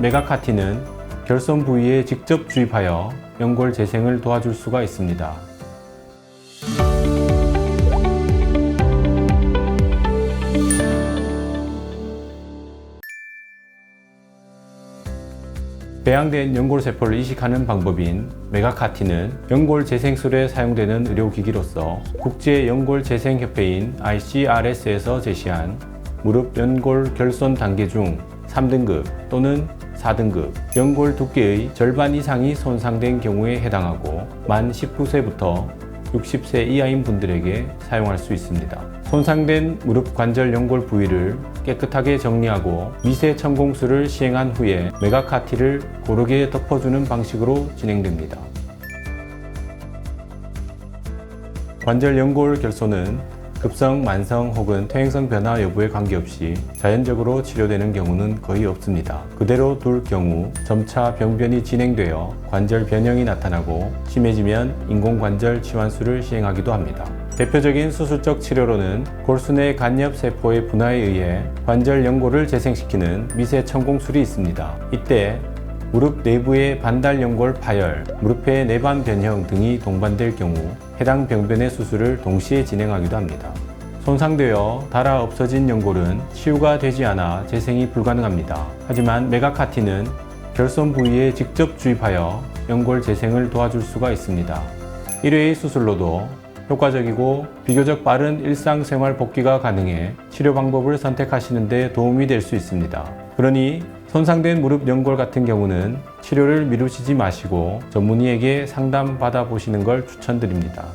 메가카티는 결손 부위에 직접 주입하여 연골 재생을 도와줄 수가 있습니다. 배양된 연골세포를 이식하는 방법인 메가카티는 연골 재생술에 사용되는 의료기기로서 국제 연골재생협회인 ICRS에서 제시한 무릎 연골 결손 단계 중 3등급 또는 4등급 연골 두께의 절반 이상이 손상된 경우에 해당하고 만 19세부터 60세 이하인 분들에게 사용할 수 있습니다. 손상된 무릎 관절 연골 부위를 깨끗하게 정리하고 미세 천공술을 시행한 후에 메가카티를 고르게 덮어주는 방식으로 진행됩니다. 관절 연골 결손은 급성, 만성 혹은 퇴행성 변화 여부에 관계없이 자연적으로 치료되는 경우는 거의 없습니다. 그대로 둘 경우 점차 병변이 진행되어 관절 변형이 나타나고 심해지면 인공관절 치환술을 시행하기도 합니다. 대표적인 수술적 치료로는 골수내 간엽 세포의 분화에 의해 관절 연골을 재생시키는 미세 천공술이 있습니다. 이때 무릎 내부의 반달 연골 파열, 무릎의 내반 변형 등이 동반될 경우 해당 병변의 수술을 동시에 진행하기도 합니다. 손상되어 닳아 없어진 연골은 치유가 되지 않아 재생이 불가능합니다. 하지만 메가카티는 결손 부위에 직접 주입하여 연골 재생을 도와줄 수가 있습니다. 1회의 수술로도 효과적이고 비교적 빠른 일상생활 복귀가 가능해 치료 방법을 선택하시는 데 도움이 될 수 있습니다. 그러니 손상된 무릎 연골 같은 경우는 치료를 미루시지 마시고 전문의에게 상담 받아보시는 걸 추천드립니다.